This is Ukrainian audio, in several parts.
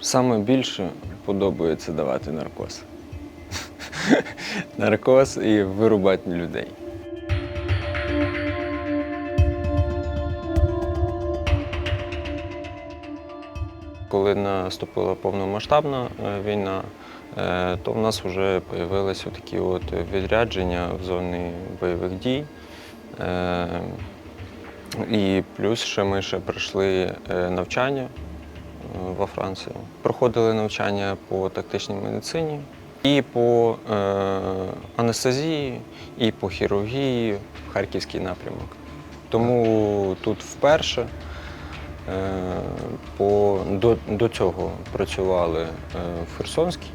Саме більше подобається давати наркоз. Наркоз і вирубати людей. Коли наступила повномасштабна е, війна, е, то в нас вже з'явилися такі от відрядження в зоні бойових дій. І плюс ще ми ще пройшли е, навчання е, во Франції. Проходили навчання по тактичній медицині, і по е, анестезії, і по хірургії в Харківський напрямок. Тому тут вперше. По, до, до цього працювали в Херсонській,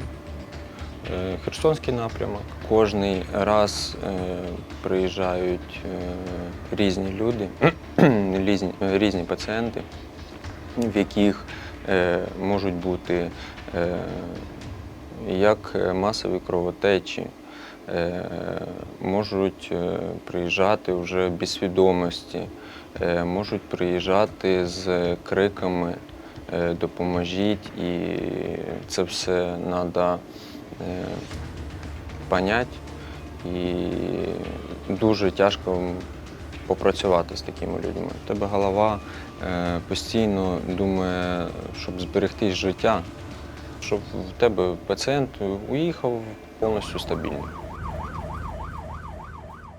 Херсонський напрямок. Кожний раз е, приїжджають е, різні люди, різні, різні пацієнти, в яких е, можуть бути е, як масові кровотечі, е, можуть е, приїжджати вже без свідомості, е, можуть приїжджати з криками е, Допоможіть, і це все треба поняти. І дуже тяжко попрацювати з такими людьми. У тебе голова е, постійно думає, щоб зберегти життя, щоб в тебе пацієнт уїхав повністю стабільно.